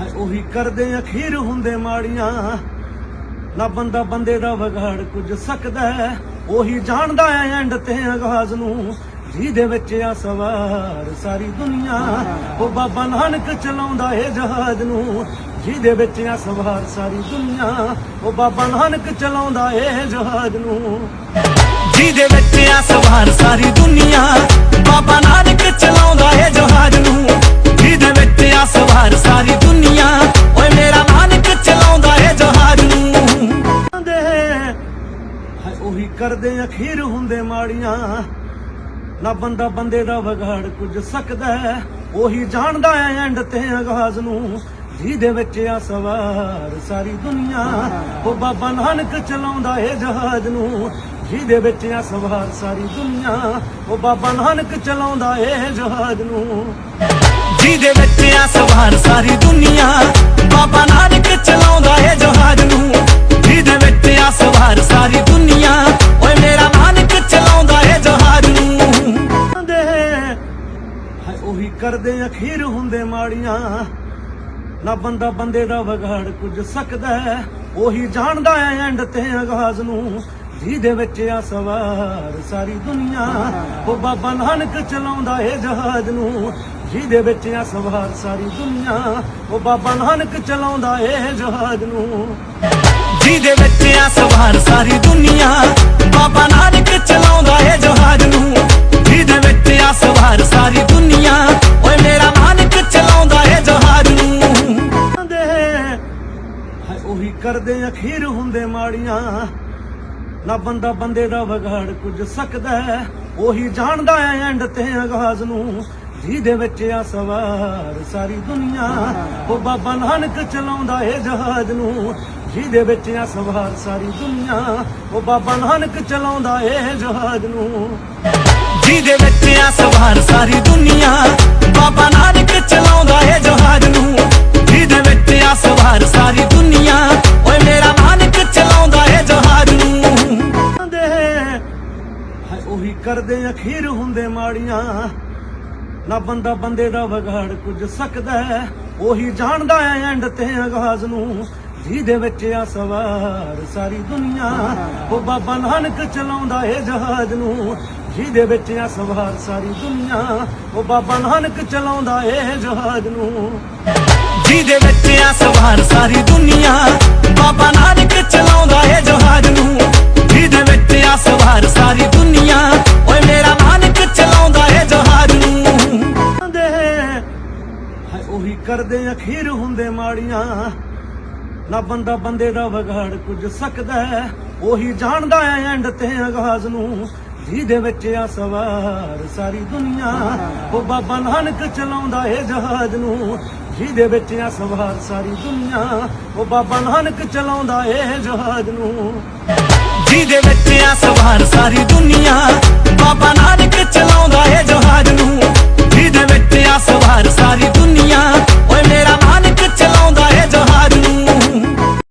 ਹਾਏ, ਉਹੀ ਕਰਦੇ ਅਖੀਰ ਹੁੰਦੇ ਮਾੜੀਆਂ। ਨਾ ਬੰਦਾ ਬੰਦੇ ਦਾ ਵਿਗਾੜ ਕੁਝ ਸਕਦਾ ਉਹੀ ਜਾਣਦਾ ਹੈ ਐਂਡ ਤੇ ਆਗਾਜ਼ ਨੂੰ। ਜਿਹਦੇ ਵਿੱਚ ਆ ਸਵਾਰ ਸਾਰੀ ਦੁਨੀਆ। ਉਹ ਬਾਬਾ ਨਾਨਕ ਚਲਾਉਂਦਾ ਏ ਜਹਾਜ਼ ਨੂੰ। ਜਿਹਦੇ ਵਿੱਚ ਆ ਸਵਾਰ ਸਾਰੀ ਦੁਨੀਆ। ਉਹ ਬਾਬਾ ਨਾਨਕ ਚਲਾਉਂਦਾ ਏ ਜਹਾਜ਼ ਨੂੰ। ਜਿਹਦੇ ਵਿੱਚ ਆ ਸਵਾਰ ਸਾਰੀ ਦੁਨੀਆ। ਕਰਦੇ ਅਖੀਰ ਹੁੰਦੇ ਮਾੜੀਆਂ। ਨਾ ਬੰਦਾ ਬੰਦੇ ਦਾ ਵਿਗਾੜ ਕੁਝ ਸਕਦਾ ਉਹੀ ਜਾਣਦਾ ਹੈ ਐਂਡ ਤੇ ਆਗਾਜ਼ ਨੂੰ। ਜਿਹਦੇ ਵਿੱਚ ਆ ਸਵਾਰ ਸਾਰੀ ਦੁਨੀਆ। ਉਹ ਬਾਬਾ ਨਾਨਕ ਚਲਾਉਂਦਾ ਏ ਜਹਾਜ਼ ਨੂੰ। ਜਿਹਦੇ ਵਿੱਚ ਆ ਸਵਾਰ ਸਾਰੀ ਦੁਨੀਆ। ਉਹ ਬਾਬਾ ਨਾਨਕ ਚਲਾਉਂਦਾ ਏ ਜਹਾਜ਼ ਨੂੰ। ਜਿਹਦੇ ਵਿੱਚ ਆ ਸਵਾਰ ਸਾਰੀ ਦੁਨੀਆ। ਕਰਦੇ ਅਖੀਰ ਹੁੰਦੇ ਮਾੜੀਆਂ। ਨਾ ਬੰਦਾ ਬੰਦੇ ਦਾ ਵਿਗਾੜ ਕੁਝ ਸਕਦਾ ਹੈ, ਉਹੀ ਜਾਣਦਾ ਹੈ ਐਂਡ ਤੇ ਆਗਾਜ਼ ਨੂੰ। ਜਿਹਦੇ ਵਿੱਚ ਆ ਸਵਾਰ ਸਾਰੀ ਦੁਨੀਆ, ਉਹ ਬਾਬਾ ਨਾਨਕ ਚਲਾਉਂਦਾ ਏ ਜਹਾਜ਼ ਨੂੰ। ਜਿਹਦੇ ਵਿੱਚ ਆ ਸਵਾਰ ਸਾਰੀ ਦੁਨੀਆ, ਉਹ ਬਾਬਾ ਨਾਨਕ ਚਲਾਉਂਦਾ ਏ ਜਹਾਜ਼ ਨੂੰ। ਜਿਹਦੇ ਵਿੱਚ ਆ ਸਵਾਰ ਸਾਰੀ ਦੁਨੀਆ, ਬਾਬਾ ਨਾਨਕ ਚਲਾਉਂਦਾ ਏ ਜਹਾਜ਼ ਨੂੰ। ਕਰਦੇ ਅਖੀਰ ਹੁੰਦੇ ਮਾੜੀਆਂ। ਨਾ ਬੰਦਾ ਬੰਦੇ ਦਾ ਵਿਗਾੜ ਕੁਝ ਸਕਦਾ ਉਹੀ ਜਾਣਦਾ ਹੈ ਐਂਡ ਤੇ ਆਗਾਜ਼ ਨੂੰ। ਜਿਹਦੇ ਵਿੱਚ ਆ ਸਵਾਰ ਸਾਰੀ ਦੁਨੀਆ, ਉਹ ਬਾਬਾ ਨਾਨਕ ਚਲਾਉਂਦਾ ਏ ਜਹਾਜ਼ ਨੂੰ। ਜਿਹਦੇ ਵਿੱਚ ਆ ਸਵਾਰ ਸਾਰੀ ਦੁਨੀਆ, ਉਹ ਬਾਬਾ ਨਾਨਕ ਚਲਾਉਂਦਾ ਏ ਜਹਾਜ਼ ਨੂੰ। ਜਿਹਦੇ ਵਿੱਚ ਆ ਸਵਾਰ ਸਾਰੀ ਦੁਨੀਆ, ਬਾਬਾ ਕਰਦੇ ਅਖੀਰ ਹੁੰਦੇ ਮਾੜੀਆਂ। ਨਾ ਬੰਦਾ ਬੰਦੇ ਦਾ ਵਿਗਾੜ ਕੁਝ ਸਕਦਾ ਉਹੀ ਜਾਣਦਾ ਹੈ ਐਂਡ ਤੇ ਆਗਾਜ਼ ਨੂੰ। ਜਿਹਦੇ ਵਿੱਚ ਆ ਸਵਾਰ ਸਾਰੀ ਦੁਨੀਆ। ਉਹ ਬਾਬਾ ਨਾਨਕ ਚਲਾਉਂਦਾ ਏ ਜਹਾਜ਼ ਨੂੰ। ਜਿਹਦੇ ਵਿੱਚ ਆ ਸਵਾਰ ਸਾਰੀ ਦੁਨੀਆ। ਉਹ ਬਾਬਾ ਨਾਨਕ ਚਲਾਉਂਦਾ ਏ ਜਹਾਜ਼ ਨੂੰ। ਜਿਹਦੇ ਵਿੱਚ ਆ ਸਵਾਰ ਸਾਰੀ ਦੁਨੀਆ। ਕਰਦੇ ਅਖੀਰ ਹੁੰਦੇ ਮਾੜੀਆਂ। ਨਾ ਬੰਦਾ ਬੰਦੇ ਦਾ ਵਿਗਾੜ ਕੁਝ ਸਕਦਾ ਹੈ। ਉਹੀ ਜਾਣਦਾ ਹੈ ਐਂਡ ਤੇ ਆਗਾਜ਼ ਨੂੰ। ਜਿਹਦੇ ਵਿੱਚ ਆ ਸਵਾਰ ਸਾਰੀ ਦੁਨੀਆ। ਉਹ ਬਾਬਾ ਨਾਨਕ ਚਲਾਉਂਦਾ ਏ ਜਹਾਜ਼ ਨੂੰ। ਜਿਹਦੇ ਵਿੱਚ ਆ ਸਵਾਰ ਸਾਰੀ ਦੁਨੀਆ। ਉਹ ਬਾਬਾ ਨਾਨਕ ਚਲਾਉਂਦਾ ਏ ਜਹਾਜ਼ ਨੂੰ। ਜਿਹਦੇ ਵਿੱਚ ਆ ਸਵਾਰ ਸਾਰੀ ਦੁਨੀਆ। ਬਾਬਾ ਨਾਨਕ